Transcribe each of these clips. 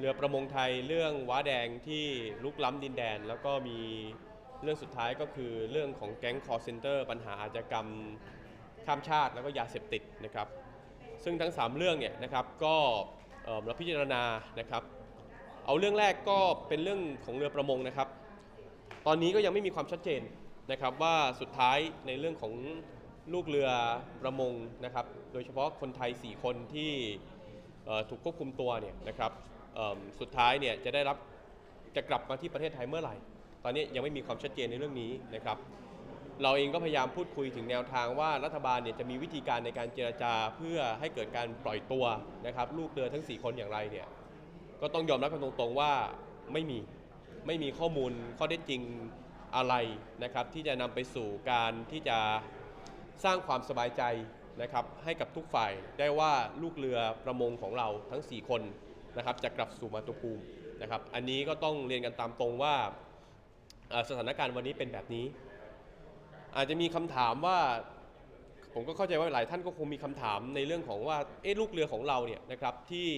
เรือประมงไทยเรื่องว้าแดงที่ลุกล้ำดินแดน แล้วก็มีเรื่องสุดท้ายก็คือเรื่องของแก๊งคอร์เซนเตอร์ปัญหาอาชญากรรมข้ามชาติแล้วก็ยาเสพติดนะครับ ซึ่งทั้ง 3 เรื่องเนี่ยนะครับก็เราพิจารณานะครับ เอาเรื่องแรกก็เป็นเรื่องของเรือประมงนะครับ ตอนนี้ก็ยังไม่มีความชัดเจนนะครับว่าสุดท้ายในเรื่องของลูกเรือประมงนะครับ โดยเฉพาะคนไทย 4 คนที่ถูกควบคุมตัวเนี่ยนะครับ สุดท้ายเนี่ยจะได้รับจะกลับมาที่ประเทศไทยเมื่อไหร่ ตอนนี้ยังไม่มีความชัดเจนในเรื่องนี้นะครับ เราเองก็พยายามพูดคุยถึงแนวทางว่ารัฐบาลเนี่ยจะมีวิธีการในการเจรจาเพื่อให้เกิดการปล่อยตัวนะครับ ลูกเรือทั้ง 4 คนอย่างไรเนี่ยก็ต้องยอมรับกันตรงๆว่าไม่มีไม่มีข้อมูลข้อเท็จจริงอะไรนะครับ ที่จะนำไปสู่การที่จะสร้างความสบายใจนะครับให้กับทุกฝ่ายได้ว่าลูกเรือประมงของเราทั้ง 4 คน นะครับจะกลับสู่มาตุภูมินะครับอันนี้ก็ต้องเรียนกันตามตรงว่าสถานการณ์วันนี้เป็นแบบนี้ อาจจะมีคำถามว่าผมก็เข้าใจว่าหลายท่านก็คงมีคำถามในเรื่องของว่าเอ๊ะลูกเรือของเราเนี่ยนะครับที่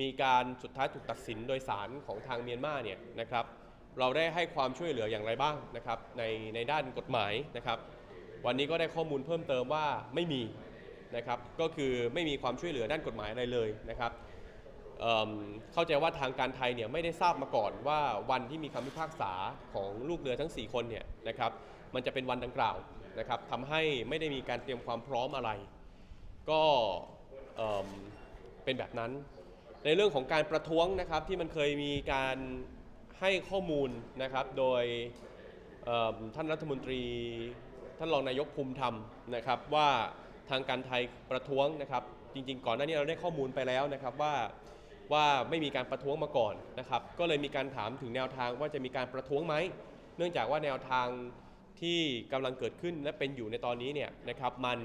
มีการสุดท้ายถูกตัดสินโดยศาลของทางเมียนมาเนี่ยนะครับเราได้ให้ความช่วยเหลืออย่างไรบ้างนะครับในในด้านกฎหมายนะครับ วันนี้ก็ได้ข้อมูลเพิ่มเติมว่าไม่มีนะครับก็คือไม่มีความช่วยเหลือด้านกฎหมายอะไรเลยนะครับ เเข้าใจว่าทางการไทยเนี่ยไม่ได้ทราบมาก่อนว่าวันที่มีคำพิพากษาของลูกเรือทั้ง 4 คนเนี่ยนะครับมันจะเป็นวันดังกล่าวนะครับทำให้ไม่ได้มีการเตรียมความพร้อมอะไร ก็เอิ่มเป็นแบบนั้น ในเรื่องของการประท้วงนะครับที่มันเคยมีการให้ข้อมูลนะครับโดยท่านรัฐมนตรี ท่านรองนายกภูมิธรรมนะครับว่าทางการไทยประท้วงนะครับ จริง ๆ ก่อนหน้านี้เราได้ข้อมูลไปแล้วนะครับว่า ว่าไม่มีการประท้วงมาก่อนนะครับ ก็เลยมีการถามถึงแนวทางว่าจะมีการประท้วงไหม เนื่องจากว่าแนวทางที่กำลังเกิดขึ้นและเป็นอยู่ในตอนนี้เนี่ยนะครับมัน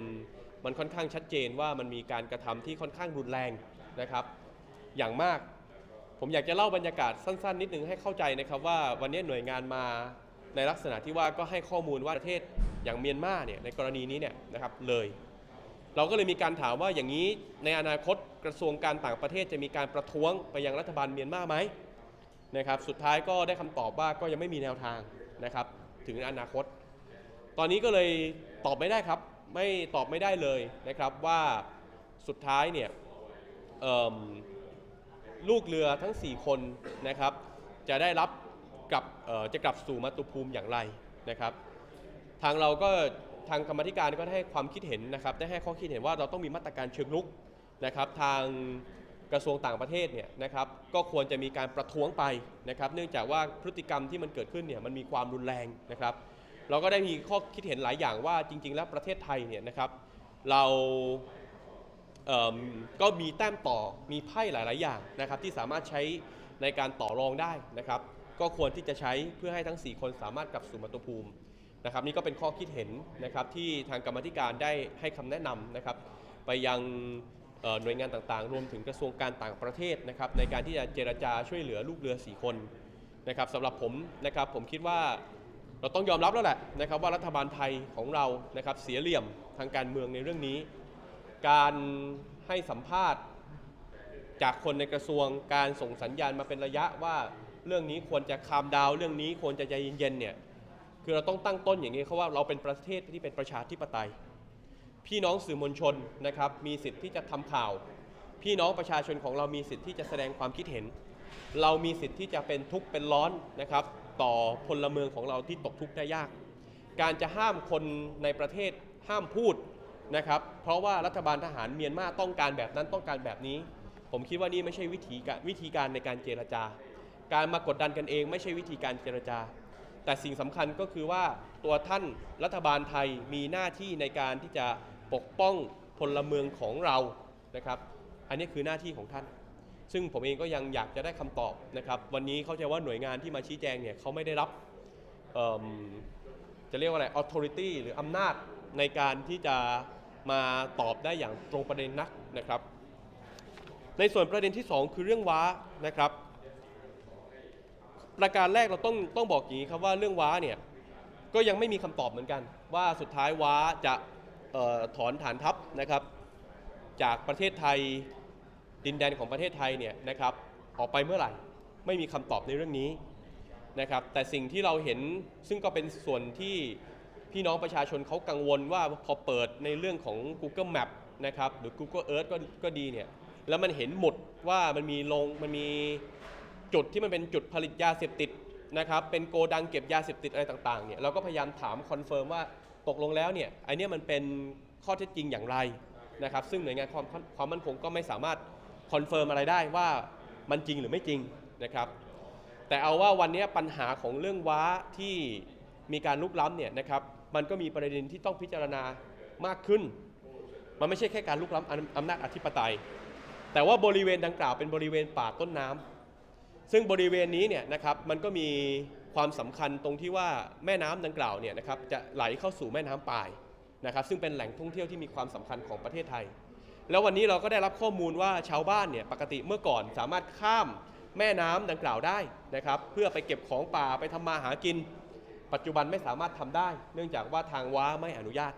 มันค่อนข้างชัดเจนว่ามันมีการกระทำที่ค่อนข้างรุนแรงนะครับ อย่างมากผมอยากจะเล่าบรรยากาศสั้น ๆ นิดนึงให้เข้าใจนะครับว่าวันนี้หน่วยงานมาในลักษณะที่ว่าก็ให้ข้อมูลว่าประเทศอย่างเมียนมาเนี่ยในกรณีนี้เนี่ยนะครับเลย เราก็เลยมีการถามว่าอย่างนี้ในอนาคตกระทรวงการต่างประเทศจะมีการประท้วงไปยังรัฐบาลเมียนมาไหมนะครับสุดท้ายก็ได้คำตอบว่าก็ยังไม่มีแนวทางนะครับถึงอนาคต ตอนนี้ก็เลยตอบไม่ได้ครับไม่ตอบไม่ได้เลยนะครับว่าสุดท้ายเนี่ยลูกเรือทั้ง 4 คนนะครับจะได้รับกลับจะกลับสู่มาตุภูมิอย่างไรนะครับ ทางเราก็ ทางกรรมธิการก็ได้ให้ความคิดเห็นนะครับ ได้ให้ข้อคิดเห็นว่าเราต้องมีมาตรการเชิงลุกนะครับ ทางกระทรวงต่างประเทศเนี่ยนะครับ ก็ควรจะมีการประท้วงไปนะครับ เนื่องจากว่าพฤติกรรมที่มันเกิดขึ้นเนี่ยมันมีความรุนแรงนะครับ เราก็ได้มีข้อคิดเห็นหลายอย่างว่าจริง ๆ แล้วประเทศไทยเนี่ยนะครับ เราเก็มีแต้มต่อมีไพ่หลาย ๆ อย่างนะครับ ที่สามารถใช้ในการต่อรองได้นะครับ ก็ควรที่จะใช้เพื่อให้ทั้ง 4 คนสามารถกลับสู่มาตุภูมิ นะครับนี่ก็เป็นข้อคิดเห็นนะครับที่ทางกรรมธิการได้ให้คำแนะนำนะครับไปยังหน่วยงานต่างๆ รวมถึงกระทรวงการต่างประเทศนะครับในการที่จะเจรจาช่วยเหลือลูกเรือ 4 คนนะครับสำหรับผมนะครับผมคิดว่าเราต้องยอมรับแล้วแหละนะครับว่ารัฐบาลไทยของเรานะครับเสียเหลี่ยมทางการเมืองในเรื่องนี้ การให้สัมภาษณ์จากคนในกระทรวงการส่งสัญญาณมาเป็นระยะว่าเรื่องนี้ควรจะคามดาวเรื่องนี้ควรจะใจเย็นๆเนี่ย คือเราต้องตั้งต้นอย่างนี้เขาว่าเราเป็นประเทศที่เป็นประชาธิปไตย พี่น้องสื่อมวลชนนะครับมีสิทธิ์ที่จะทำข่าว พี่น้องประชาชนของเรามีสิทธิ์ที่จะแสดงความคิดเห็น เรามีสิทธิ์ที่จะเป็นทุกข์เป็นร้อนนะครับ ต่อพลเมืองของเราที่ตกทุกข์ได้ยาก การจะห้ามคนในประเทศห้ามพูดนะครับเพราะว่ารัฐบาลทหารเมียนมาต้องการแบบนั้นต้องการแบบนี้ ผมคิดว่านี่ไม่ใช่วิธีการวิธีการในการเจรจา การมากดดันกันเองไม่ใช่วิธีการเจรจา แต่สิ่งสำคัญก็คือว่าตัวท่านรัฐบาลไทยมีหน้าที่ในการที่จะปกป้องพลเมืองของเรานะครับ อันนี้คือหน้าที่ของท่าน ซึ่งผมเองก็ยังอยากจะได้คำตอบนะครับ วันนี้เข้าใจว่าหน่วยงานที่มาชี้แจงเนี่ยเขาไม่ได้รับจะเรียกว่าอะไร authority หรืออำนาจในการที่จะมาตอบได้อย่างตรงประเด็นนักนะครับ ในส่วนประเด็นที่ 2 คือเรื่องว้านะครับ ประการแรกเราต้องต้องบอกอย่างนี้ครับว่าเรื่องว้าเนี่ยก็ยังไม่มีคำตอบเหมือนกัน ว่าสุดท้ายว้าจะออถอนฐานทัพนะครับ จากประเทศไทยดินแดนของประเทศไทยเนี่ยนะครับออกไปเมื่อไหร่ ไม่มีคำตอบในเรื่องนี้นะครับ แต่สิ่งที่เราเห็นซึ่งก็เป็นส่วนที่พี่น้องประชาชนเขากังวลว่าพอเปิดในเรื่องของ Google Map นะครับหรือ Google Earth ก็ก็ดีเนี่ยแล้วมันเห็นหมดว่ามันมีลงมันมี จุดที่มันเป็นจุดผลิตยาเสพติดนะครับเป็นโกดังเก็บยาเสพติดอะไรต่างๆเนี่ยเราก็พยายามถามคอนเฟิร์มว่าตกลงแล้วเนี่ยไอเนี้ยมันเป็นข้อเท็จจริงอย่างไรนะครับซึ่งหน่วยงานความความมั่นคงก็ไม่สามารถคอนเฟิร์มอะไรได้ว่ามันจริงหรือไม่จริงนะครับแต่เอาว่าวันนี้ปัญหาของเรื่องว้าที่มีการลุกล้ำเนี่ยนะครับมันก็มีประเด็นที่ต้องพิจารณามากขึ้น มันไม่ใช่แค่การลุกล้ำอำอำนาจอธิปไตย แต่ว่าบริเวณดังกล่าวเป็นบริเวณป่าต้นน้ำ ซึ่งบริเวณนี้เนี่ยนะครับมันก็มีความสำคัญตรงที่ว่าแม่น้ำดังกล่าวเนี่ยนะครับจะไหลเข้าสู่แม่น้ำปายนะครับ ซึ่งเป็นแหล่งท่องเที่ยวที่มีความสำคัญของประเทศไทย แล้ววันนี้เราก็ได้รับข้อมูลว่าชาวบ้านเนี่ยปกติเมื่อก่อนสามารถข้ามแม่น้ำดังกล่าวได้นะครับ เพื่อไปเก็บของป่าไปทำมาหากิน ปัจจุบันไม่สามารถทำได้ เนื่องจากว่าทางว้าไม่อนุญาต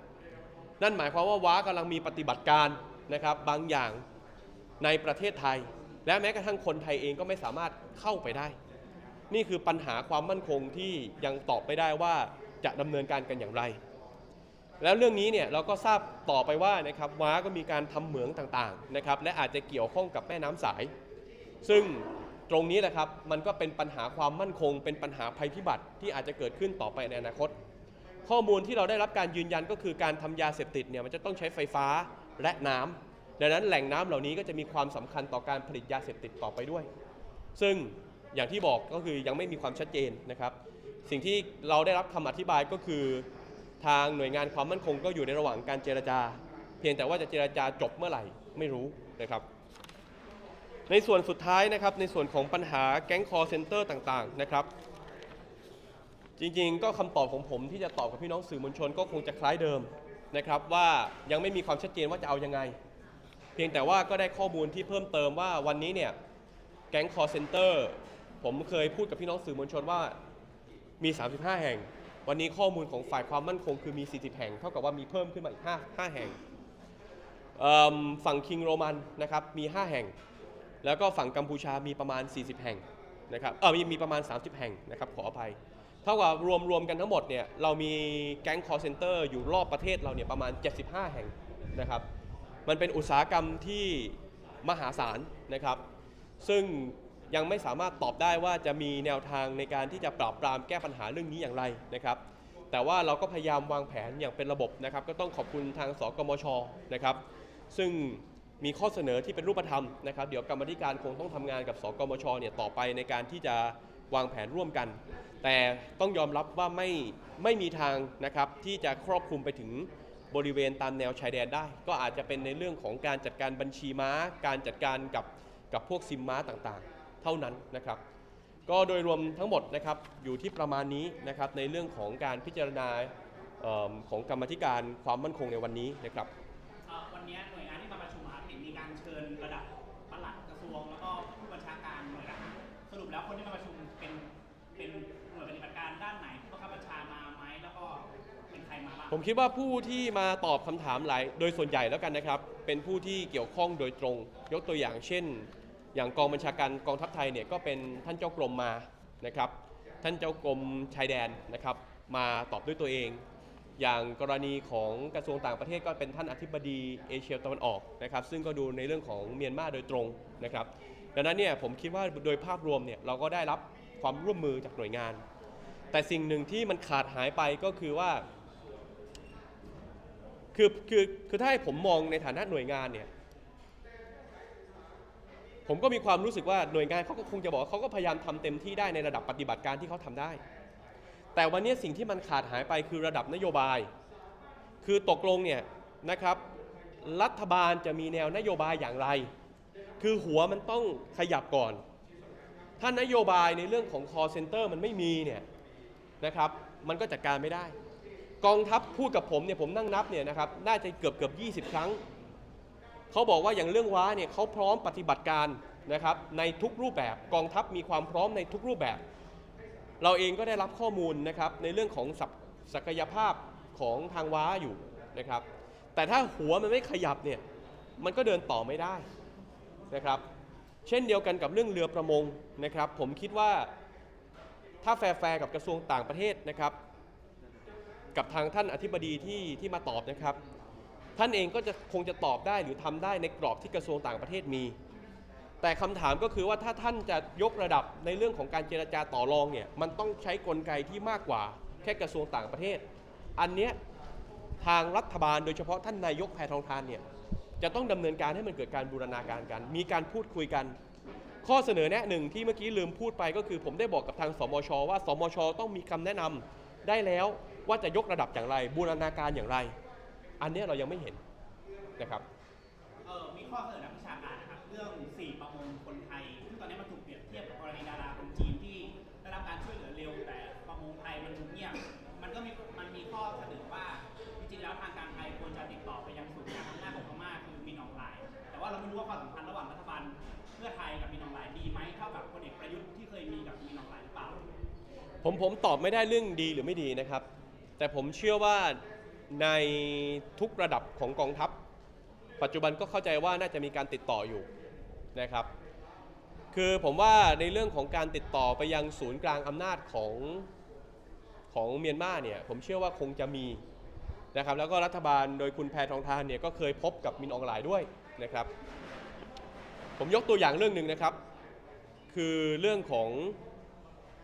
นั่นหมายความว่าว้ากำลังมีปฏิบัติการนะครับบางอย่างในประเทศไทย และแม้กระทั่งคนไทยเองก็ไม่สามารถเข้าไปได้ นี่คือปัญหาความมั่นคงที่ยังตอบไม่ได้ว่าจะดำเนินการกันอย่างไร แล้วเรื่องนี้เนี่ยเราก็ทราบต่อไปว่านะครับว้าก็มีการทำเหมืองต่างๆนะครับและอาจจะเกี่ยวข้องกับแม่น้ำสาย ซึ่งตรงนี้แหละครับมันก็เป็นปัญหาความมั่นคง เป็นปัญหาภัยพิบัติที่อาจจะเกิดขึ้นต่อไปในอนาคต ข้อมูลที่เราได้รับการยืนยันก็คือการทำยาเสพติดเนี่ยมันจะต้องใช้ไฟฟ้าและน้ำ ดังนั้นแหล่งน้ำเหล่านี้ก็จะมีความสำคัญต่อการผลิตยาเสพติดต่อไปด้วย ซึ่งอย่างที่บอกก็คือยังไม่มีความชัดเจนนะครับ สิ่งที่เราได้รับคำอธิบายก็คือ ทางหน่วยงานความมั่นคงก็อยู่ในระหว่างการเจรจา เพียงแต่ว่าจะเจรจาจบเมื่อไหร่ไม่รู้นะครับในส่วนสุดท้ายนะครับในส่วนของปัญหาแก๊งคอร์เซนเตอร์ต่างๆนะครับ จริงๆ ก็คำตอบของผมที่จะตอบกับพี่น้องสื่อมวลชนก็คงจะคล้ายเดิมนะครับว่ายังไม่มีความชัดเจนว่าจะเอายังไง เพียงแต่ว่าก็ได้ข้อมูลที่เพิ่มเติมว่าวันนี้เนี่ยแก๊งคอร์เซนเตอร์ผมเคยพูดกับพี่น้องสื่อมวลชนว่ามี 35 แห่ง วันนี้ข้อมูลของฝ่ายความมั่นคงคือมี 40 แห่ง เท่ากับว่ามีเพิ่มขึ้นมาอีก 5 5 แห่งฝั่งคิงโรมันนะครับมี 5 แห่ง แล้วก็ฝั่งกัมพูชามีประมาณ 40 แห่งนะครับเออมีมีประมาณ 30 แห่งนะครับขออภัย เท่ากับรวมรวมกันทั้งหมดเนี่ยเรามีแก๊งคอร์เซนเตอร์อยู่รอบประเทศเราเนี่ยประมาณ 75 แห่งนะครับ มันเป็นอุตสาหกรรมที่มหาศาลนะครับ ซึ่งยังไม่สามารถตอบได้ว่าจะมีแนวทางในการที่จะปราบปรามแก้ปัญหาเรื่องนี้อย่างไรนะครับ แต่ว่าเราก็พยายามวางแผนอย่างเป็นระบบนะครับ ก็ต้องขอบคุณทางสกมชนะครับ ซึ่งมีข้อเสนอที่เป็นรูปธรรมนะครับ เดี๋ยวกรรมธิการคงต้องทำงานกับสกมชเนี่ยต่อไปในการที่จะวางแผนร่วมกัน แต่ต้องยอมรับว่าไม่ไม่มีทางนะครับที่จะครอบคลุมไปถึง บริเวณตามแนวชายแดนได้ ก็อาจจะเป็นในเรื่องของการจัดการบัญชีม้า การจัดการกับกับพวกซิมม้าต่างๆ เท่านั้นนะครับ ก็โดยรวมทั้งหมดนะครับอยู่ที่ประมาณนี้นะครับในเรื่องของการพิจารณาเอิ่มของกรรมธิการความมั่นคงในวันนี้นะครับวันนี้หน่วยงานที่มาประชุมเห็นมีการเชิญระดับปลัดกระทรวงแล้วก็ผู้บัญชาการหน่วยทหารสรุปแล้วคนที่มา ผมคิดว่าผู้ที่มาตอบคำถามหลายโดยส่วนใหญ่แล้วกันนะครับ เป็นผู้ที่เกี่ยวข้องโดยตรง ยกตัวอย่างเช่น อย่างกองบัญชาการกองทัพไทยเนี่ยก็เป็นท่านเจ้ากรมมานะครับ ท่านเจ้ากรมชายแดนนะครับ มาตอบด้วยตัวเอง อย่างกรณีของกระทรวงต่างประเทศก็เป็นท่านอธิบดีเอเชียตะวันออกนะครับ ซึ่งก็ดูในเรื่องของเมียนมาโดยตรงนะครับ ดังนั้นเนี่ยผมคิดว่าโดยภาพรวมเนี่ยเราก็ได้รับความร่วมมือจากหน่วยงาน แต่สิ่งหนึ่งที่มันขาดหายไปก็คือว่า คือคือคือถ้าให้ผมมองในฐานะหน่วยงานเนี่ย ผมก็มีความรู้สึกว่าหน่วยงานเขาก็คงจะบอกเขาก็พยายามทำเต็มที่ได้ในระดับปฏิบัติการที่เขาทำได้ แต่วันนี้สิ่งที่มันขาดหายไปคือระดับนโยบาย คือตกลงเนี่ยนะครับ รัฐบาลจะมีแนวนโยบายอย่างไร คือหัวมันต้องขยับก่อน ถ้านโยบายในเรื่องของ call center มันไม่มีเนี่ยนะครับ มันก็จัดการไม่ได้ กองทัพพูดกับผมเนี่ยผมนั่งนับเนี่ยนะครับน่าจะเกือบเกือบ20 ครั้ง เขาบอกว่าอย่างเรื่องว้าเนี่ยเขาพร้อมปฏิบัติการนะครับในทุกรูปแบบกองทัพมีความพร้อมในทุกรูปแบบ เราเองก็ได้รับข้อมูลนะครับในเรื่องของศักยภาพของทางว้าอยู่นะครับ แต่ถ้าหัวมันไม่ขยับเนี่ยมันก็เดินต่อไม่ได้นะครับ เช่นเดียวกันกับเรื่องเรือประมงนะครับ ผมคิดว่าถ้าแฟร์กับกระทรวงต่างประเทศนะครับ กับทางท่านอธิบดีที่ที่มาตอบนะครับ ท่านเองก็จะคงจะตอบได้หรือทำได้ในกรอบที่กระทรวงต่างประเทศมี แต่คำถามก็คือว่าถ้าท่านจะยกระดับในเรื่องของการเจรจาต่อรองเนี่ยมันต้องใช้กลไกที่มากกว่า แค่กระทรวงต่างประเทศ อันเนี้ยทางรัฐบาลโดยเฉพาะท่านนายกแพทองทานเนี่ยจะต้องดำเนินการให้มันเกิดการบูรณาการกัน มีการพูดคุยกัน ข้อเสนอแนะหนึ่งที่เมื่อกี้ลืมพูดไปก็คือ ผมได้บอกกับทางสมชว่า สมชต้องมีคำแนะนำได้แล้ว ว่าจะยกระดับอย่างไร บูรณาการอย่างไร อันเนี้ยเรายังไม่เห็นนะครับเออมีข้อเสนอนักวิชาการนะครับเรื่องสี่ประมงคนไทยซึ่งตอนนี้มันถูกเปรียบเทียบกับกรณีดาราคนจีนที่ได้รับการช่วยเหลือเร็ว แต่ประมงไทยมันถูกเงียบมันก็มีมันมีข้อเสนอว่าจริงๆแล้วทางการไทยควรจะติดต่อไปยังศูนย์การอำนาจของพม่าคือมินออนไลน์ แต่ว่าเราไม่รู้ว่าความสัมพันธ์ระหว่างรัฐบาลเพื่อไทยกับมินออนไลน์ดีไหมเท่ากับพลเอกประยุทธ์ที่เคยมีกับมินออนไลน์หรือเปล่าผมผมตอบไม่ได้เรื่องดีหรือไม่ดีนะครับ แต่ผมเชื่อว่าในทุกระดับของกองทัพ ปัจจุบันก็เข้าใจว่าน่าจะมีการติดต่ออยู่นะครับ คือผมว่าในเรื่องของการติดต่อไปยังศูนย์กลางอำนาจของของเมียนมาเนี่ยผมเชื่อว่าคงจะมีนะครับแล้วก็รัฐบาลโดยคุณแพทองทานเนี่ยก็เคยพบกับมินออนไลน์ด้วยนะครับ ผมยกตัวอย่างเรื่องหนึ่งนะครับ คือเรื่องของ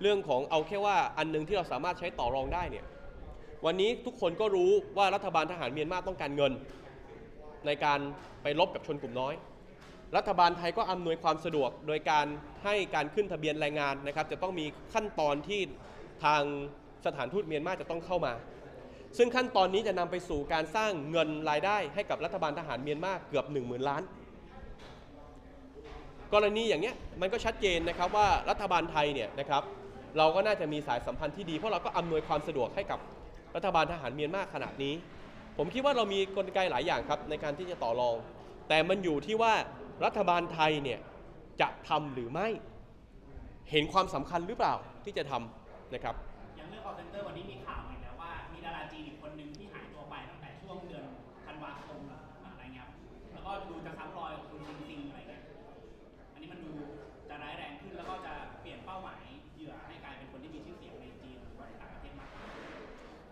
เรื่องของเอาแค่ว่าอันหนึงที่เราสามารถใช้ต่อรองได้เนี่ย วันนี้ทุกคนก็รู้ว่ารัฐบาลทหารเมียนมาต้องการเงิน ในการไปรบกับชนกลุ่มน้อย รัฐบาลไทยก็อำนวยความสะดวก โดยการให้การขึ้นทะเบียนแรงงานนะครับ จะต้องมีขั้นตอนที่ทางสถานทูตเมียนมาจะต้องเข้ามา ซึ่งขั้นตอนนี้จะนำไปสู่การสร้างเงินรายได้ให้กับรัฐบาลทหารเมียนมาเกือบ 1 0,000 ล้าน กรณีอย่างเนี้ยมันก็ชัดเจนนะครับว่ารัฐบาลไทยเนี่ยนะครับเราก็น่าจะมีสายสัมพันธ์ที่ดีเพราะเราก็อำนวยความสะดวกให้กับ รัฐบาลทหารเมียนมาขนาดนี้ ผมคิดว่าเรามีกลไกหลายอย่างครับในการที่จะต่อรอง แต่มันอยู่ที่ว่ารัฐบาลไทยเนี่ยจะทำหรือไม่เห็นความสำคัญหรือเปล่าที่จะทำนะครับอย่างเรื่อง call center วันนี้มีข่าวมาอีกแล้วว่ามีดาราจีนอีกคนหนึ่งที่หายตัวไปตั้งแต่ช่วงเดือนธันวาคมอะไรเงี้ยแล้วก็ดูจะซ้ำรอยกับคุณจริง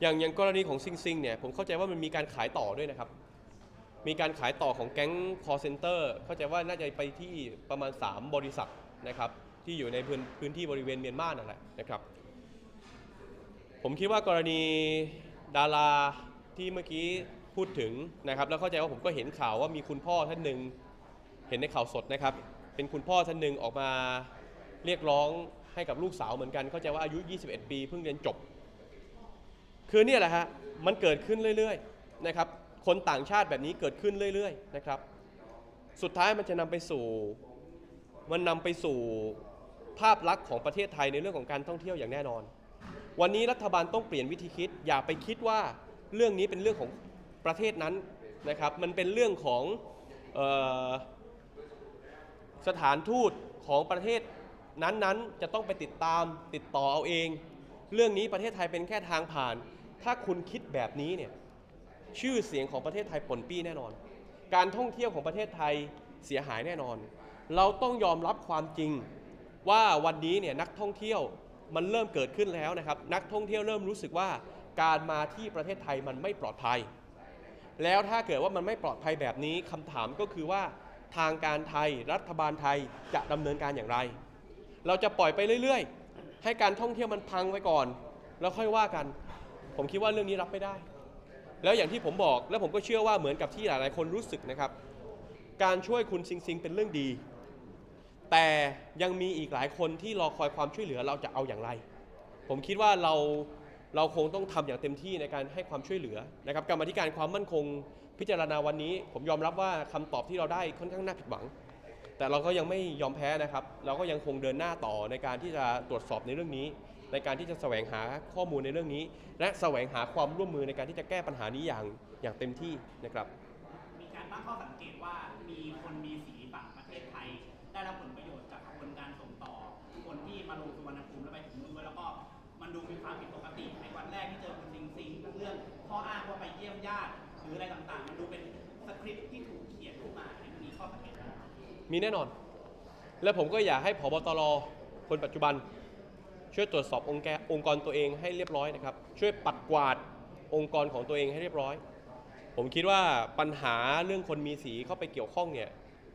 อย่างอย่างกรณีของซิงซิงเนี่ยผมเข้าใจว่ามันมีการขายต่อด้วยนะครับ มีการขายต่อของแก๊ง call center เข้าใจว่าน่าจะไปที่ประมาณ 3 บริษัทนะครับที่อยู่ในพื้นพื้นที่บริเวณเมียนมานั่นแหละนะครับ ผมคิดว่ากรณีดาราที่เมื่อกี้พูดถึงนะครับแล้วเข้าใจว่าผมก็เห็นข่าวว่ามีคุณพ่อท่านหนึ่งเห็นในข่าวสดนะครับ เป็นคุณพ่อท่านหนึ่งออกมาเรียกร้องให้กับลูกสาวเหมือนกัน เข้าใจว่าอายุ 21 ปีเพิ่งเรียนจบ คือเนี่ยแหละฮะมันเกิดขึ้นเรื่อยๆนะครับคนต่างชาติแบบนี้เกิดขึ้นเรื่อยๆนะครับ สุดท้ายมันจะนำไปสู่ มันนำไปสู่ภาพลักษณ์ของประเทศไทยในเรื่องของการท่องเที่ยวอย่างแน่นอน วันนี้รัฐบาลต้องเปลี่ยนวิธีคิด อย่าไปคิดว่าเรื่องนี้เป็นเรื่องของประเทศนั้นนะครับ มันเป็นเรื่องของออสถานทูตของประเทศนั้นๆ จะต้องไปติดตามติดต่อเอาเอง เรื่องนี้ประเทศไทยเป็นแค่ทางผ่าน ถ้าคุณคิดแบบนี้เนี่ยชื่อเสียงของประเทศไทยปนปี้แน่นอน การท่องเที่ยวของประเทศไทยเสียหายแน่นอน เราต้องยอมรับความจริงว่าวันนี้เนี่ยนักท่องเที่ยวมันเริ่มเกิดขึ้นแล้วนะครับ นักท่องเที่ยวเริ่มรู้สึกว่าการมาที่ประเทศไทยมันไม่ปลอดภัย แล้วถ้าเกิดว่ามันไม่ปลอดภัยแบบนี้คำถามก็คือว่าทางการไทยรัฐบาลไทยจะดำเนินการอย่างไร เราจะปล่อยไปเรื่อยๆ ให้การท่องเที่ยวมันพังไว้ก่อน แล้วค่อยว่ากัน ผมคิดว่าเรื่องนี้รับไม่ได้ แล้วอย่างที่ผมบอกแล้วผมก็เชื่อว่าเหมือนกับที่หลาย ๆ คนรู้สึกนะครับ การช่วยคุณซิงซิงเป็นเรื่องดี แต่ยังมีอีกหลายคนที่รอคอยความช่วยเหลือเราจะเอาอย่างไร ผมคิดว่าเราเราคงต้องทำอย่างเต็มที่ในการให้ความช่วยเหลือนะครับกรรมธิการความมั่นคงพิจารณาวันนี้ ผมยอมรับว่าคำตอบที่เราได้ค่อนข้างน่าผิดหวัง แต่เราก็ยังไม่ยอมแพ้นะครับ เราก็ยังคงเดินหน้าต่อในการที่จะตรวจสอบในเรื่องนี้ ในการที่จะแสวงหาข้อมูลในเรื่องนี้ และแสวงหาความร่วมมือในการที่จะแก้ปัญหานี้อย่างอย่างเต็มที่นะครับมีการตั้งข้อสังเกตว่ามีคนมีสีฝั่งประเทศไทย ได้รับผลประโยชน์จากกระบวนการส่งต่อ คนที่มาลงสุวรรณภูมิแล้วไปถึงนู่นด้วยแล้วก็มันดูมีความผิดปกติในวันแรกที่เจอคุณซิงซิงเรื่องข้ออ้างว่าไปเยี่ยมญาติหรืออะไรต่างๆ มันดูเป็นสคริปต์ที่ถูกเขียนขึ้นมาอันนี้มีข้อสังเกตไหมมีแน่นอน และผมก็อยากให้ผบตรคนปัจจุบัน ช่วยตรวจสอบองค์แกองค์กรตัวเองให้เรียบร้อยนะครับ ช่วยปัดกวาดองค์กรของตัวเองให้เรียบร้อย ผมคิดว่าปัญหาเรื่องคนมีสีเข้าไปเกี่ยวข้องเนี่ย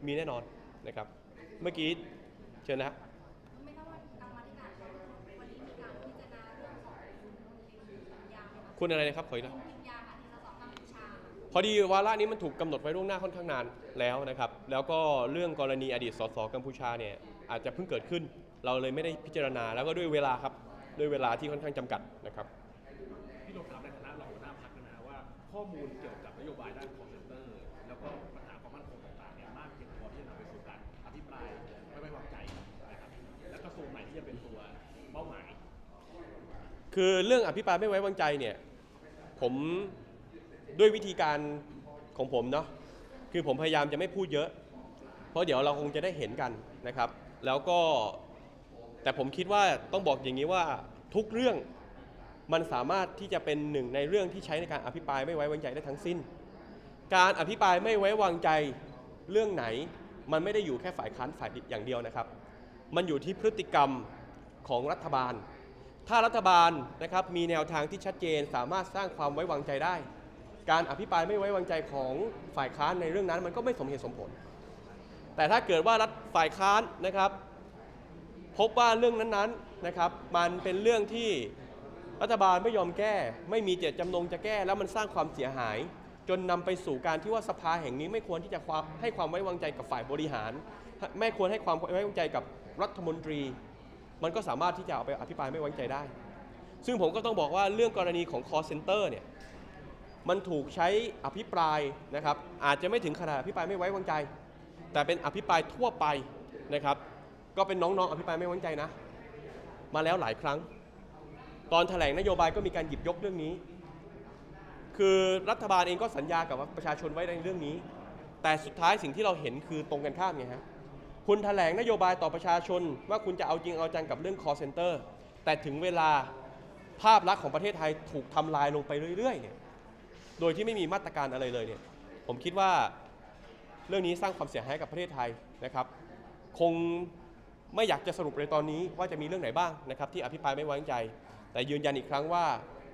มีแน่นอนนะครับ เมื่อกี้เชิญนะครับคุณอะไรนะครับขออีกนะกินยละพอดีวาระนี้มันถูกกำหนดไว้ล่วงหน้าค่อนข้างนานแล้วนะครับ แล้วก็เรื่องกรณีอดีตสสกัมพูชาเนี่ยอาจจะเพิ่งเกิดขึ้น เราเลยไม่ได้พิจารณาแล้วก็ด้วยเวลาครับด้วยเวลาที่ค่อนข้างจำกัดนะครับ พี่โรถามในฐานะรองหัวหน้าพักนะว่า ข้อมูลเกี่ยวกับนโยบายด้านคอมพิวเตอร์ แล้วก็ปัญหาความมั่นคงต่างๆเนี่ยมากเพียงพอที่จะนำไปสู่การอภิปรายไม่ไว้วางใจนะครับ และกระทรวงไหนที่จะเป็นตัวเป้าหมาย คือเรื่องอภิปรายไม่ไว้วางใจเนี่ยผมด้วยวิธีการของผมเนาะคือผมพยายามจะไม่พูดเยอะ เพราะเดี๋ยวเราคงจะได้เห็นกันนะครับ แล้วก็ แต่ผมคิดว่าต้องบอกอย่างนี้ว่าทุกเรื่องมันสามารถที่จะเป็นหนึ่งในเรื่องที่ใช้ในการอภิปรายไม่ไว้วางใจได้ทั้งสิ้น การอภิปรายไม่ไว้วางใจเรื่องไหน มันไม่ได้อยู่แค่ฝ่ายค้านฝ่ายอย่างเดียวนะครับ มันอยู่ที่พฤติกรรมของรัฐบาล ถ้ารัฐบาลนะครับมีแนวทางที่ชัดเจน สามารถสร้างความไว้วางใจได้ การอภิปรายไม่ไว้วางใจของฝ่ายค้านในเรื่องนั้น มันก็ไม่สมเหตุสมผล แต่ถ้าเกิดว่ารัฐฝ่ายค้านนะครับ พบว่าเรื่องนั้นๆนะครับมันเป็นเรื่องที่รัฐบาลไม่ยอมแก้ ไม่มีเจตจำนงจะแก้แล้วมันสร้างความเสียหาย จนนำไปสู่การที่ว่าสภาแห่งนี้ไม่ควรที่จะความให้ความไว้วางใจกับฝ่ายบริหาร ไม่ควรให้ความไว้วางใจกับรัฐมนตรี มันก็สามารถที่จะเอาไปอภิปรายไม่ไว้วางใจได้ ซึ่งผมก็ต้องบอกว่าเรื่องกรณีของ call center เนี่ยมันถูกใช้อภิปรายนะครับอาจจะไม่ถึงขนาดอภิปรายไม่ไว้วางใจ แต่เป็นอภิปรายทั่วไปนะครับ ก็เป็นน้องๆอภิปรายไม่ไว้วางใจนะ มาแล้วหลายครั้ง ตอนแถลงนโยบายก็มีการหยิบยกเรื่องนี้ คือรัฐบาลเองก็สัญญากับประชาชนไว้ในเรื่องนี้ แต่สุดท้ายสิ่งที่เราเห็นคือตรงกันข้ามไงฮะคุณแถลงนโยบายต่อประชาชน ว่าคุณจะเอาจริงเอาจังกับเรื่อง call center แต่ถึงเวลาภาพลักษณ์ของประเทศไทยถูกทำลายลงไปเรื่อยๆเนี่ยโดยที่ไม่มีมาตรการอะไรเลยเนี่ยผมคิดว่าเรื่องนี้สร้างความเสียหายกับประเทศไทยนะครับ คง ไม่อยากจะสรุปในตอนนี้ว่าจะมีเรื่องไหนบ้างนะครับที่อภิปรายไม่ไว้วางใจ แต่ยืนยันอีกครั้งว่า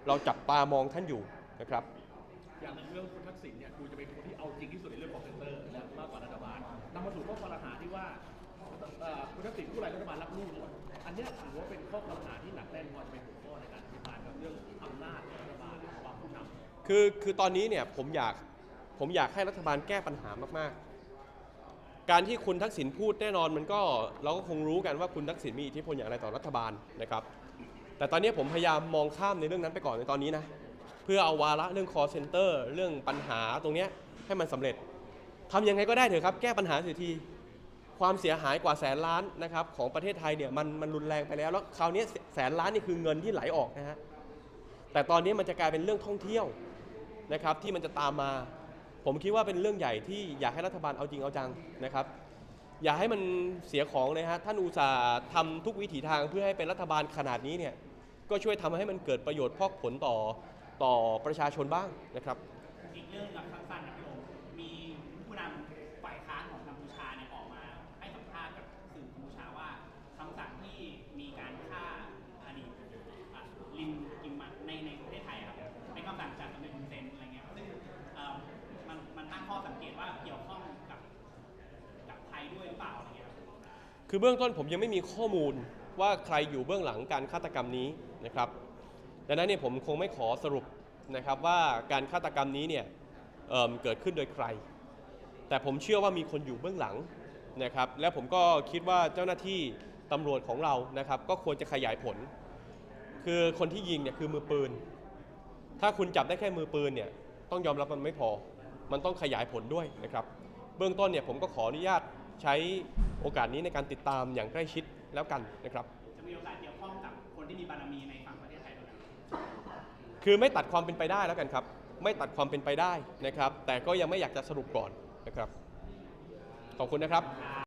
เราจับตามองท่านอยู่นะครับอย่างเรื่องคุณทักษิณเนี่ยดูจะเป็นคนที่เอาจริงที่สุดในเรื่องคอมพิวเตอร์และมากกว่ารัฐบาลนำมาสู่ข้อกล่าวหาที่ว่าเอ่อคุณทักษิณผู้ไรรัฐบาลรับรู้หมดอันเนี้ยถือว่าเป็นข้อกล่าวหาที่หนักแน่นพอจะเป็นหัวข้อในการอภิปรายกับเรื่องอำนาจของรัฐบาลและความผู้นำคือคือตอนนี้เนี่ยผมอยากผมอยากให้รัฐบาลแก้ปัญหามากๆ การที่คุณทักษิณพูดแน่นอนมันก็เราก็คงรู้กันว่าคุณทักษิณมีอิทธิพลอย่างไรต่อรัฐบาลนะครับ แต่ตอนนี้ผมพยายามมองข้ามในเรื่องนั้นไปก่อนในตอนนี้นะเพื่อเอาวาระเรื่อง call center เรื่องปัญหาตรงนี้ให้มันสำเร็จทำยังไงก็ได้เถอะครับ แก้ปัญหาเสียทีความเสียหายกว่าแสนล้านนะครับของประเทศไทยเนี่ยมันมันรุนแรงไปแล้วแล้วคราวนี้แสนล้านนี่คือเงินที่ไหลออกนะฮะแต่ตอนนี้มันจะกลายเป็นเรื่องท่องเที่ยวนะครับที่มันจะตามมา ผมคิดว่าเป็นเรื่องใหญ่ที่อยากให้รัฐบาลเอาจริงเอาจังนะครับ อย่าให้มันเสียของเลยฮะท่านอุตสาห์ทำทุกวิถีทางเพื่อให้เป็นรัฐบาลขนาดนี้เนี่ยก็ช่วยทำให้มันเกิดประโยชน์พอกผลต่อต่อประชาชนบ้างนะครับ อีกเรื่องกับสั้นๆนะ คือเบื้องต้นผมยังไม่มีข้อมูลว่าใครอยู่เบื้องหลังการฆาตกรรมนี้นะครับดังนั้นเนี่ยผมคงไม่ขอสรุปนะครับว่าการฆาตกรรมนี้เนี่ยเเกิดขึ้นโดยใคร แต่ผมเชื่อว่ามีคนอยู่เบื้องหลังนะครับและผมก็คิดว่าเจ้าหน้าที่ตำรวจของเรานะครับ ก็ควรจะขยายผล คือคนที่ยิงเนี่ยคือมือปืน ถ้าคุณจับได้แค่มือปืนเนี่ยต้องยอมรับมันไม่พอ มันต้องขยายผลด้วยนะครับ เบื้องต้นเนี่ยผมก็ขออนุญาต ใช้โอกาสนี้ในการติดตามอย่างใกล้ชิดแล้วกันนะครับ จะมีโอกาสเกี่ยวข้องกับคนที่มีบารมีในฝั่งประเทศไทยด้วยไหมคือไม่ตัดความเป็นไปได้แล้วกันครับ ไม่ตัดความเป็นไปได้นะครับ แต่ก็ยังไม่อยากจะสรุปก่อนนะครับ ขอบคุณนะครับครับ